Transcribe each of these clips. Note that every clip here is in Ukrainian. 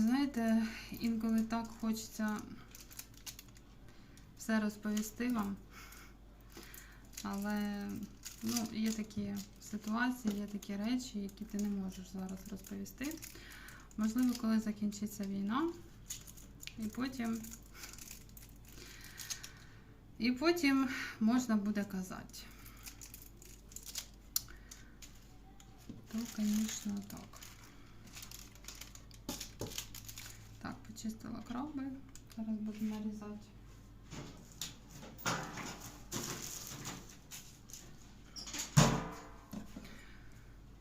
Знаєте, інколи так хочеться все розповісти вам. Але ну, є такі ситуації, є такі речі, які ти не можеш зараз розповісти. Можливо, коли закінчиться війна, і потім, і потім можна буде казати. То, звісно, так. Так, почистила краби. Зараз буду нарізати.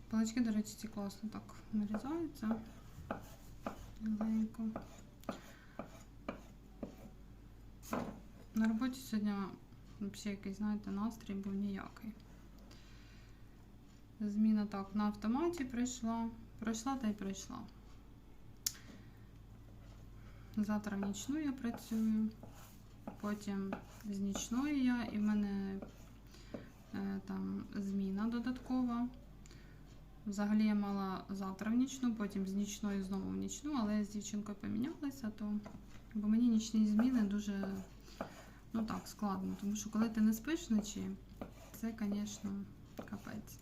Палички, до речі, ці класно так нарізаються. Маленько. На роботі сьогодні взагалі якийсь, знаєте, настрій був ніякий. Зміна так на автоматі прийшла. Пройшла та й прийшла. Завтра в нічну я працюю, потім з нічної я, і в мене е, там зміна додаткова. Взагалі я мала завтра в нічну, потім з нічної знову в нічну, але з дівчинкою помінялася, то бо мені нічні зміни дуже ну так, складно, тому що коли ти не спиш вночі, це, звісно, капець.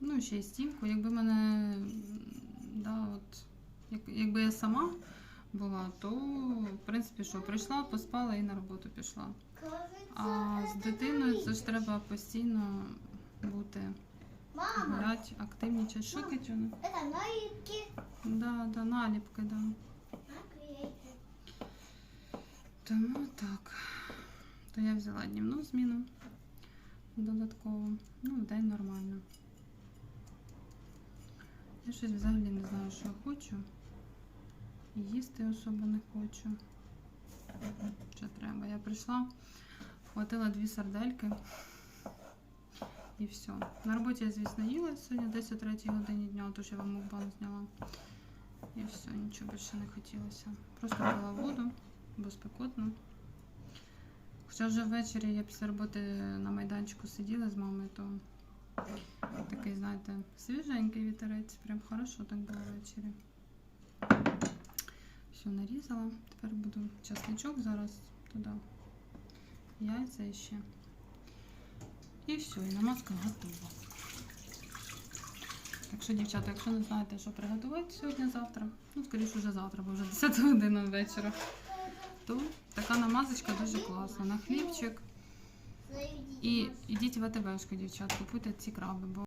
Ну, ще й стінку. Якби мене, да, от, як, якби я сама була, то в принципі що, прийшла, поспала і на роботу пішла. А з дитиною це ж треба постійно бути, Мама, гуляти, активнічати. Що Китюна? это налипки. Да, да, наліпки, да. Тому так. То я взяла днівну зміну додатково. Ну, в день нормально. Я щось взагалі не знаю, що я хочу. Їсти особо не хочу. Що треба? Я прийшла, хватила дві сардельки і все. На роботі я, звісно, їла сьогодні десь о 3 годині дня, тож я вам мукбан зняла. І все, нічого більше не хотілося. Просто пила воду, бо спекотно. Хоча вже ввечері я після роботи на майданчику сиділа з мамою, то такий, знаєте, свіженький вітерець. Прям хорошо так було ввечері. Все нарізала. Тепер буду часничок зараз туди. Яйця ще. І все, і намазка готова. Так що, дівчата, якщо не знаєте, що приготувати сьогодні-завтра, ну, скоріше вже завтра, бо вже 10 година вечора, то така намазочка дуже класна. На хлібчик. І йдіть в АТБшку, дівчат, купуйте ці краби, бо